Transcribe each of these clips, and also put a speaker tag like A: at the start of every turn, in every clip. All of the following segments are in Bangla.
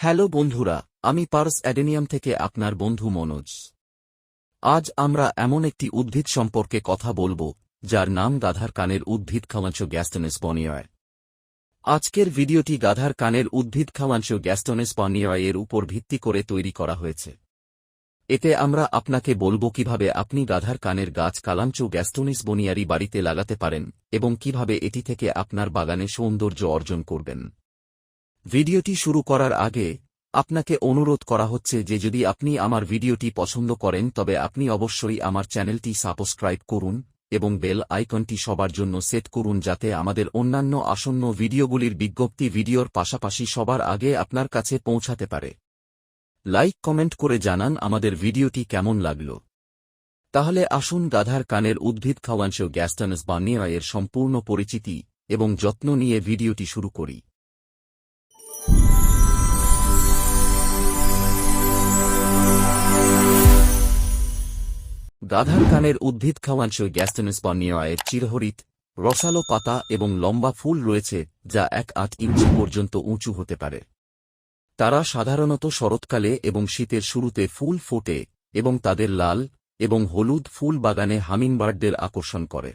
A: হ্যালো বন্ধুরা, আমি পার্স অ্যাডেনিয়াম থেকে আপনার বন্ধু মনোজ। আজ আমরা এমন একটি উদ্ভিদ সম্পর্কে কথা বলব, যার নাম গাধার কানের উদ্ভিদ খাওয়াঞ্চ গ্যাস্টনেস বনিয়য় আজকের ভিডিওটি গাধার কানের উদ্ভিদ খাওয়াঞ্চ গ্যাস্টনেস বনিয়য় এর উপর ভিত্তি করে তৈরি করা হয়েছে। এতে আমরা আপনাকে বলব কীভাবে আপনি গাধার কানের গাছ কালাঞ্চ গ্যাস্টোনিস বনিয়ারি বাড়িতে লাগাতে পারেন এবং কীভাবে এটি থেকে আপনার বাগানে সৌন্দর্য অর্জন করবেন। ভিডিওটি শুরু করার আগে, আপনাকে অনুরোধ করা হচ্ছে যে যদি আপনি আমার ভিডিওটি পছন্দ করেন তবে আপনি অবশ্যই আমার চ্যানেলটি সাবস্ক্রাইব করুন এবং বেল আইকনটি সবার জন্য সেট করুন যাতে আমাদের অন্যান্য আসন্ন ভিডিওগুলির বিজ্ঞপ্তি ভিডিওর পাশাপাশি সবার আগে আপনার কাছে পৌঁছাতে পারে। লাইক, কমেন্ট করে জানান আমাদের ভিডিওটি কেমন লাগল। তাহলে আসুন গাধার কানের উদ্ভিদ খাওয়াংশ গ্যাস্টানস বা এর সম্পূর্ণ পরিচিতি এবং যত্ন নিয়ে ভিডিওটি শুরু করি। গাধার কানের উদ্ভিদ খাওয়াংশ গ্যাস্টানস বা চিরহরিত, রসালো পাতা এবং লম্বা ফুল রয়েছে যা এক আট ইঞ্চি পর্যন্ত উঁচু হতে পারে। তারা সাধারণত শরৎকালে এবং শীতের শুরুতে ফুল ফোটে এবং তাদের লাল এবং হলুদ ফুল বাগানে হামিংবার্ডদের আকর্ষণ করে।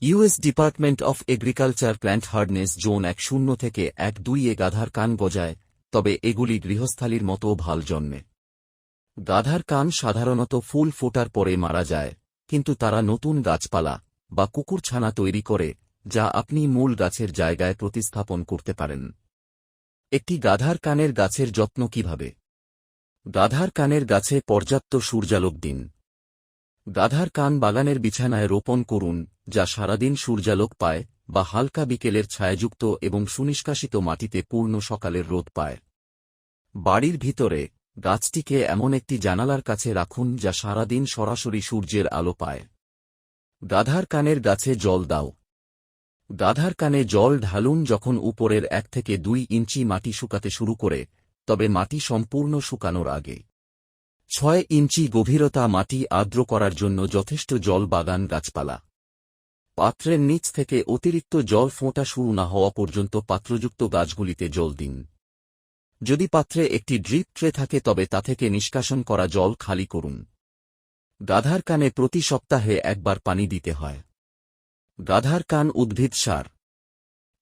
A: US department of agriculture plant hardness zone এক শূন্য থেকে এক দুই এ গাধার কান গজায়, তবে এগুলি গৃহস্থালির মতো ভালো জন্মে। গাধার কান সাধারণত ফুল ফোটার পরে মারা যায়, কিন্তু তারা নতুন গাছপালা বা কুকুরছানা তৈরি করে, যা আপনি মূল গাছের জায়গায় প্রতিস্থাপন করতে পারেন। একটি গাধার কানের গাছের যত্ন কীভাবে? গাধার কানের গাছে পর্যাপ্ত সূর্যালোক দিন। গাধার কান বাগানের বিছানায় রোপণ করুন, যা সারাদিন সূর্যালোক পায় বা হালকা বিকেলের ছায়াযুক্ত এবং সুনিষ্কাশিত মাটিতে পূর্ণ সকালের রোদ পায়। বাড়ির ভিতরে গাছটিকে এমন একটি জানালার কাছে রাখুন যা সারাদিন সরাসরি সূর্যের আলো পায়। গাধার কানের গাছে জল দাও। গাধার কানে জল ঢালুন যখন উপরের এক থেকে দুই ইঞ্চি মাটি শুকাতে শুরু করে, তবে মাটি সম্পূর্ণ শুকানোর আগে। ছয় ইঞ্চি গভীরতা মাটি আর্দ্র করার জন্য যথেষ্ট জল বাগান গাছপালা। পাত্রের নিচ থেকে অতিরিক্ত জল ফোঁটা শুরু না হওয়া পর্যন্ত পাত্রযুক্ত গাছগুলিতে জল দিন। যদি পাত্রে একটি ড্রিপ ট্রে থাকে তবে তা থেকে নিষ্কাশন করা জল খালি করুন। গাধার কানে প্রতি সপ্তাহে একবার পানি দিতে হয়। গাধার কান উদ্ভিদ সার।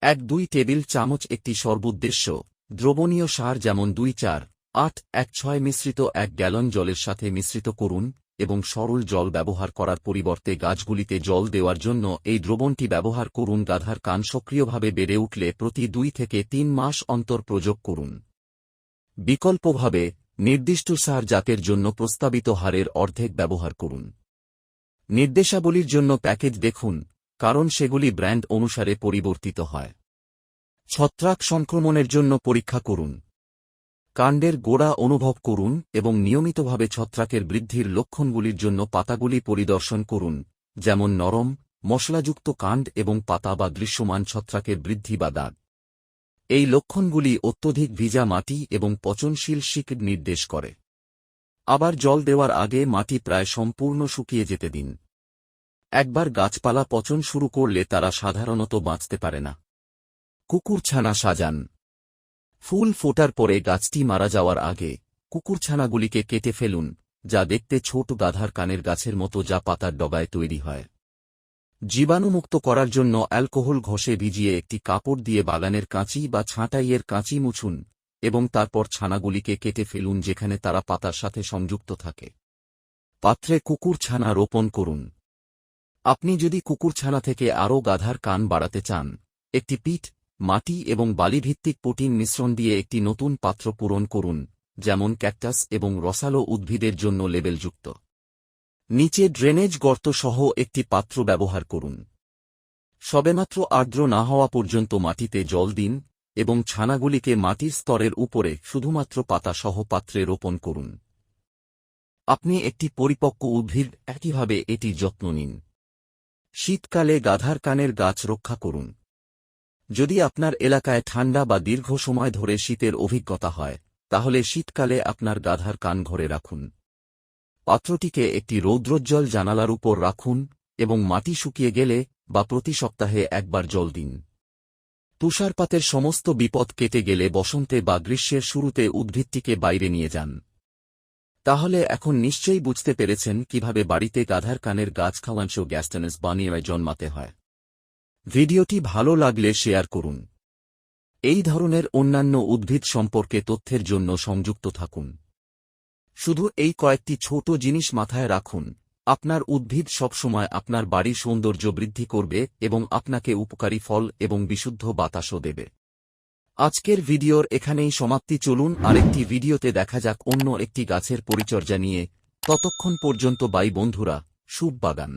A: এক দুই টেবিল চামচ একটি সর্বোদ্দেশ্য, দ্রবণীয় সার যেমন দুই চার, আট, এক ছয় মিশ্রিত এক গ্যালন জলের সাথে মিশ্রিত করুন এবং সরল জল ব্যবহার করার পরিবর্তে গাছগুলিতে জল দেওয়ার জন্য এই দ্রবণটি ব্যবহার করুন। গাধার কান সক্রিয়ভাবে বেড়ে উঠলে প্রতি দুই থেকে তিন মাস অন্তর প্রযোগ করুন। বিকল্পভাবে নির্দিষ্ট সার জাতের জন্য প্রস্তাবিত হারের অর্ধেক ব্যবহার করুন। নির্দেশাবলীর জন্য প্যাকেজ দেখুন, কারণ সেগুলি ব্র্যান্ড অনুসারে পরিবর্তিত হয়। ছত্রাক সংক্রমণের জন্য পরীক্ষা করুন। কাণ্ডের গোড়া অনুভব করুন এবং নিয়মিতভাবে ছত্রাকের বৃদ্ধির লক্ষণগুলির জন্য পাতাগুলি পরিদর্শন করুন, যেমন নরম, মশলাযুক্ত কাণ্ড এবং পাতা বা দৃশ্যমান ছত্রাকের বৃদ্ধি বা দাগ। এই লক্ষণগুলি অত্যধিক ভিজা মাটি এবং পচনশীল শিক নির্দেশ করে। আবার জল দেওয়ার আগে মাটি প্রায় সম্পূর্ণ শুকিয়ে যেতে দিন। একবার গাছপালা পচন শুরু করলে তারা সাধারণত বাঁচতে পারে না। কুকুরছানা সাজান। ফুল ফোটার পরে গাছটি মারা যাওয়ার আগে কুকুরছানাগুলিকে কেটে ফেলুন, যা দেখতে ছোট গাধার কানের গাছের মতো যা পাতার ডগায় তৈরি হয়। জীবাণুমুক্ত করার জন্য অ্যালকোহল ঘষে ভিজিয়ে একটি কাপড় দিয়ে বাগানের কাঁচি বা ছাঁটাইয়ের কাঁচি মুছুন এবং তারপর ছানাগুলিকে কেটে ফেলুন যেখানে তারা পাতার সাথে সংযুক্ত থাকে। পাত্রে কুকুর ছানা রোপণ করুন। আপনি যদি কুকুর ছানা থেকে আরও গাধার কান বাড়াতে চান, একটি পিঠ, মাটি এবং বালিভিত্তিক প্রোটিন মিশ্রণ দিয়ে একটি নতুন পাত্র পূরণ করুন, যেমন ক্যাকটাস এবং রসালো উদ্ভিদের জন্য লেবেলযুক্ত। নিচে ড্রেনেজ গর্ত সহ একটি পাত্র ব্যবহার করুন। সবেমাত্র আর্দ্র না হওয়া পর্যন্ত মাটিতে জল দিন এবং ছানাগুলিকে মাটির স্তরের উপরে শুধুমাত্র পাতাসহ পাত্রে রোপণ করুন। আপনি একটি পরিপক্ক উদ্ভিদ, একইভাবে এটি যত্ন নিন। শীতকালে গাধার কানের গাছ রক্ষা করুন। যদি আপনার এলাকায় ঠান্ডা বা দীর্ঘ সময় ধরে শীতের অভিজ্ঞতা হয়, তাহলে শীতকালে আপনার গাধার কান ঘরে রাখুন। পাত্রটিকে একটি রৌদ্রোজ্জ্বল জানালার উপর রাখুন এবং মাটি শুকিয়ে গেলে বা প্রতি সপ্তাহে একবার জল দিন। তুষারপাতের সমস্ত বিপদ কেটে গেলে বসন্তে বা গ্রীষ্মের শুরুতে উদ্ভিদটিকে বাইরে নিয়ে যান। তাহলে এখন নিশ্চয়ই বুঝতে পেরেছেন কীভাবে বাড়িতে গাধার কানের গাছ খাওয়াংশ গ্যাস্টানেস বানিয়ে জন্মাতে হয়। ভিডিওটি ভালো লাগলে শেয়ার করুন। এই ধরনের অন্যান্য উদ্ভিদ সম্পর্কে তথ্যের জন্য সংযুক্ত থাকুন। শুধু এই কয়েকটি ছোট জিনিস মাথায় রাখুন। আপনার উদ্ভিদ সবসময় আপনার বাড়ির সৌন্দর্য বৃদ্ধি করবে এবং আপনাকে উপকারী ফল এবং বিশুদ্ধ বাতাসও দেবে। আজকের ভিডিওর এখানেই সমাপ্তি, চলুন আরেকটি ভিডিওতে দেখা যাক অন্য একটি গাছের পরিচর্যা নিয়ে। ততক্ষণ পর্যন্ত বাই বন্ধুরা শুভ বাগান